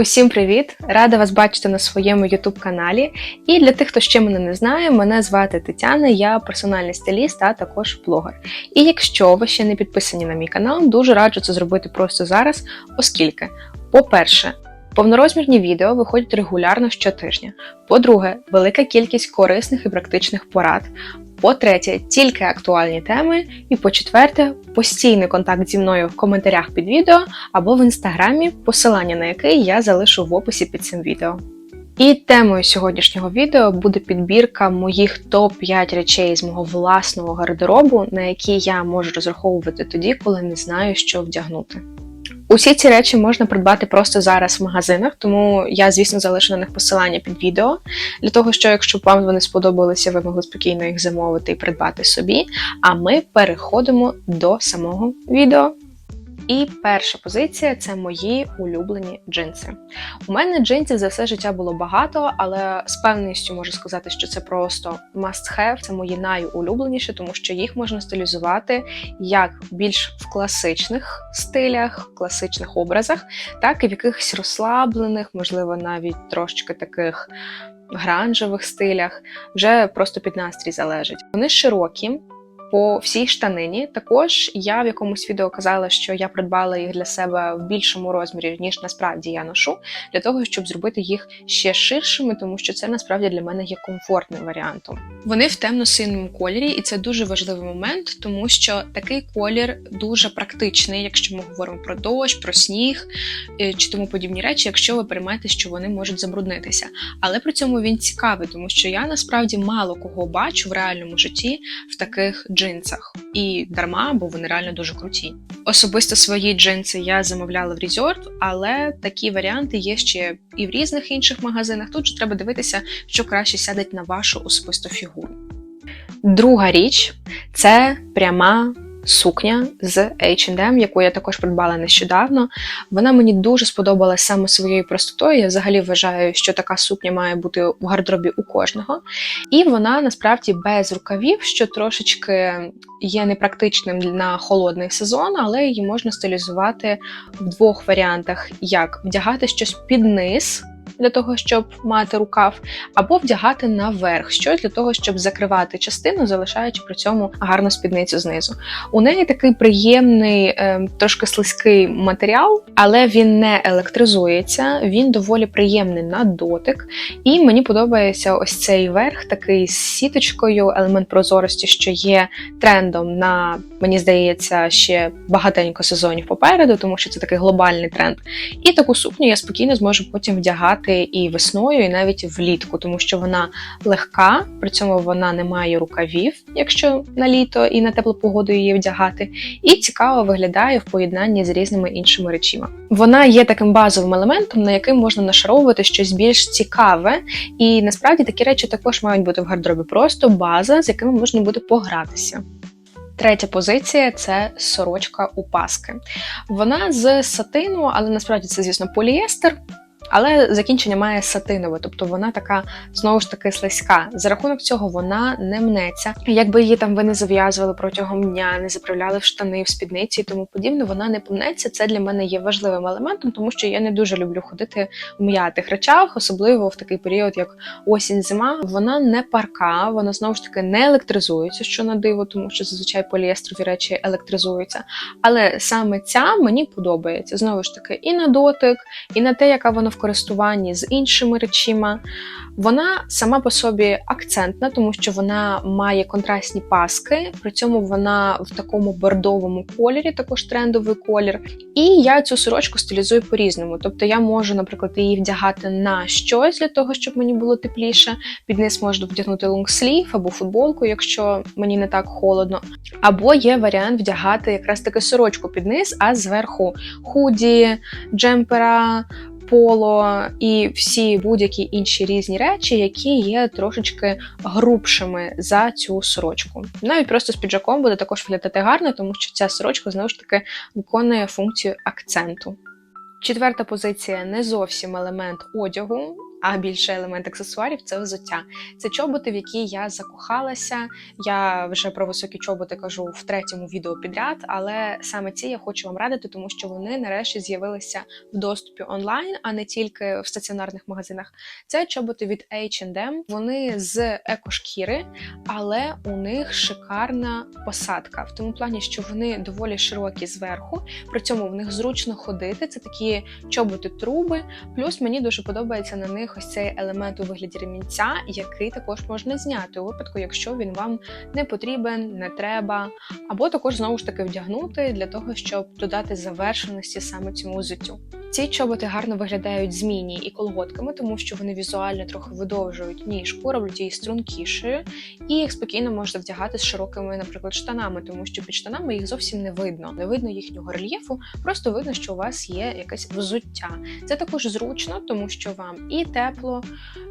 Усім привіт! Рада вас бачити на своєму youtube каналі. І для тих, хто ще мене не знає, мене звати Тетяна, я персональний стиліст, а також блогер. І якщо ви ще не підписані на мій канал, дуже раджу це зробити просто зараз, оскільки, по-перше, повнорозмірні відео виходять регулярно щотижня. По-друге, велика кількість корисних і практичних порад. По-третє, тільки актуальні теми. І по-четверте, постійний контакт зі мною в коментарях під відео або в інстаграмі, посилання на який я залишу в описі під цим відео. І темою сьогоднішнього відео буде підбірка моїх топ-5 речей з мого власного гардеробу, на які я можу розраховувати тоді, коли не знаю, що вдягнути. Усі ці речі можна придбати просто зараз в магазинах, тому я, звісно, залишу на них посилання під відео, для того, що якщо вам вони сподобалися, ви могли спокійно їх замовити і придбати собі. А ми переходимо до самого відео. І перша позиція це мої улюблені джинси. У мене джинсів за все життя було багато, але з певністю можу сказати, що це просто must have, це мої найулюбленіші, тому що їх можна стилізувати як більш в класичних стилях, класичних образах, так і в якихось розслаблених, можливо, навіть трошечки таких гранжевих стилях, вже просто під настрій залежить. Вони широкі по всій штанині. Також я в якомусь відео казала, що я придбала їх для себе в більшому розмірі, ніж насправді я ношу, для того, щоб зробити їх ще ширшими, тому що це насправді для мене є комфортним варіантом. Вони в темно-синьому кольорі, і це дуже важливий момент, тому що такий колір дуже практичний, якщо ми говоримо про дощ, про сніг е, чи тому подібні речі, якщо ви переймаєте, що вони можуть забруднитися. Але при цьому він цікавий, тому що я насправді мало кого бачу в реальному житті в таких джинсах. І дарма, бо вони реально дуже круті. Особисто свої джинси я замовляла в Resort, але такі варіанти є ще і в різних інших магазинах. Тут же треба дивитися, що краще сядеть на вашу особисту фігуру. Друга річ це пряма сукня з H&M, яку я також придбала нещодавно. Вона мені дуже сподобалась саме своєю простотою. Я взагалі вважаю, що така сукня має бути в гардеробі у кожного. І вона насправді без рукавів, що трошечки є непрактичним на холодний сезон, але її можна стилізувати в двох варіантах: як вдягати щось під низ для того, щоб мати рукав, або вдягати наверх, щось для того, щоб закривати частину, залишаючи при цьому гарну спідницю знизу. У неї такий приємний, е, трошки слизький матеріал, але він не електризується, він доволі приємний на дотик. І мені подобається ось цей верх, такий з сіточкою, елемент прозорості, що є трендом на, мені здається, ще багатенько сезонів попереду, тому що це такий глобальний тренд. І таку сукню я спокійно зможу потім вдягати і весною, і навіть влітку, тому що вона легка, при цьому вона не має рукавів, якщо на літо і на теплу погоду її вдягати, і цікаво виглядає в поєднанні з різними іншими речима. Вона є таким базовим елементом, на яким можна нашаровувати щось більш цікаве, і насправді такі речі також мають бути в гардеробі. Просто база, з якими можна буде погратися. Третя позиція це сорочка у паски. Вона з сатину, але насправді це, звісно, поліестер. Але закінчення має сатинове, тобто вона така знову ж таки слизька. За рахунок цього вона не мнеться. Якби її там ви не зав'язували протягом дня, не заправляли в штани, в спідниці і тому подібне, вона не помнеться. Це для мене є важливим елементом, тому що я не дуже люблю ходити в м'ятих речах, особливо в такий період, як осінь-зима. Вона не парка, вона знову ж таки не електризується, що на диво, тому що зазвичай поліестрові речі електризуються. Але саме ця мені подобається знову ж таки і на дотик, і на те, яка вона в користуванні з іншими речима. Вона сама по собі акцентна, тому що вона має контрастні паски, при цьому вона в такому бордовому кольорі, також трендовий колір. І я цю сорочку стилізую по-різному. Тобто я можу, наприклад, її вдягати на щось для того, щоб мені було тепліше. Під низ можу вдягнути лонгслів або футболку, якщо мені не так холодно. Або є варіант вдягати якраз таки сорочку під низ, а зверху худі, джемпера поло і всі будь-які інші різні речі, які є трошечки грубшими за цю сорочку. Навіть просто з піджаком буде також виглядати гарно, тому що ця сорочка знову ж таки виконує функцію акценту. Четверта позиція не зовсім елемент одягу, а більше елемент аксесуарів це взуття. Це чоботи, в які я закохалася. Я вже про високі чоботи кажу в третьому відео підряд, але саме ці я хочу вам радити, тому що вони нарешті з'явилися в доступі онлайн, а не тільки в стаціонарних магазинах. Це чоботи від H&M. Вони з екошкіри, але у них шикарна посадка в тому плані, що вони доволі широкі зверху. При цьому в них зручно ходити. Це такі чоботи труби. Плюс мені дуже подобається на них ось цей елемент у вигляді ремінця, який також можна зняти у випадку, якщо він вам не потрібен, не треба, або також знову ж таки вдягнути для того, щоб додати завершеності саме цьому взуттю. Ці чоботи гарно виглядають з міні і колготками, тому що вони візуально трохи видовжують ніжку, роблять її стрункішою, і їх спокійно можна вдягати з широкими, наприклад, штанами, тому що під штанами їх зовсім не видно. Не видно їхнього рельєфу, просто видно, що у вас є якесь взуття. Це також зручно, тому що вам і тепло,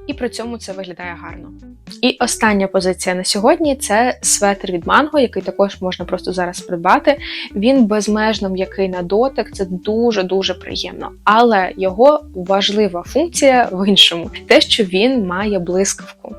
і при цьому це виглядає гарно. І остання позиція на сьогодні це светр від Mango, який також можна просто зараз придбати. Він безмежно м'який на дотик, це дуже дуже приємно. Але його важлива функція в іншому: те, що він має блискавку.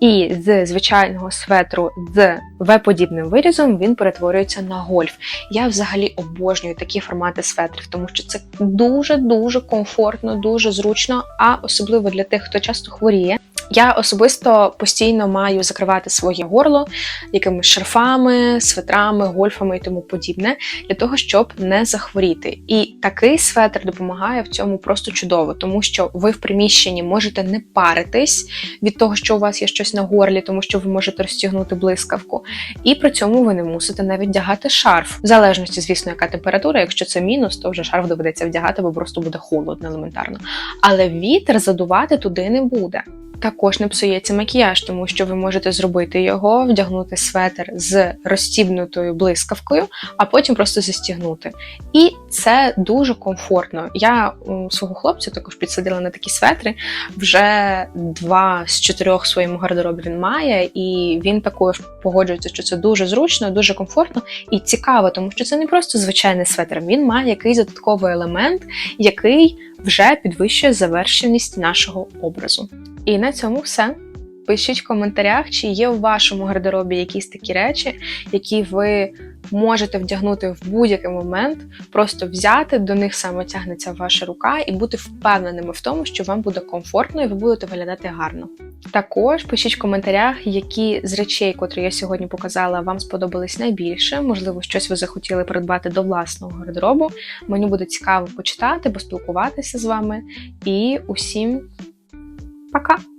І з звичайного светру з В-подібним вирізом він перетворюється на гольф. Я взагалі обожнюю такі формати светрів, тому що це дуже дуже комфортно, дуже зручно, а особливо для тих, хто часто хворіє. Я особисто постійно маю закривати своє горло якимись шарфами, светрами, гольфами і тому подібне, для того, щоб не захворіти. І такий светр допомагає в цьому просто чудово, тому що ви в приміщенні можете не паритись від того, що у вас є щось на горлі, тому що ви можете розтягнути блискавку. І при цьому ви не мусите навіть вдягати шарф, в залежності, звісно, яка температура. Якщо це мінус, то вже шарф доведеться вдягати, бо просто буде холодно елементарно. Але вітер задувати туди не буде. Також не псується макіяж, тому що ви можете зробити його, вдягнути светр з розстібнутою блискавкою, а потім просто застігнути. І це дуже комфортно. Я у свого хлопця також підсадила на такі светри. Вже два з чотирьох в своєму гардеробі він має, і він також погоджується, що це дуже зручно, дуже комфортно і цікаво, тому що це не просто звичайний светр. Він має якийсь додатковий елемент, який вже підвищує завершеність нашого образу. І цьому все. Пишіть в коментарях, чи є у вашому гардеробі якісь такі речі, які ви можете вдягнути в будь-який момент, просто взяти, до них саме тягнеться ваша рука, і бути впевненими в тому, що вам буде комфортно і ви будете виглядати гарно. Також пишіть в коментарях, які з речей, котрі я сьогодні показала, вам сподобались найбільше. Можливо, щось ви захотіли придбати до власного гардеробу. Мені буде цікаво почитати, поспілкуватися з вами. І усім пока!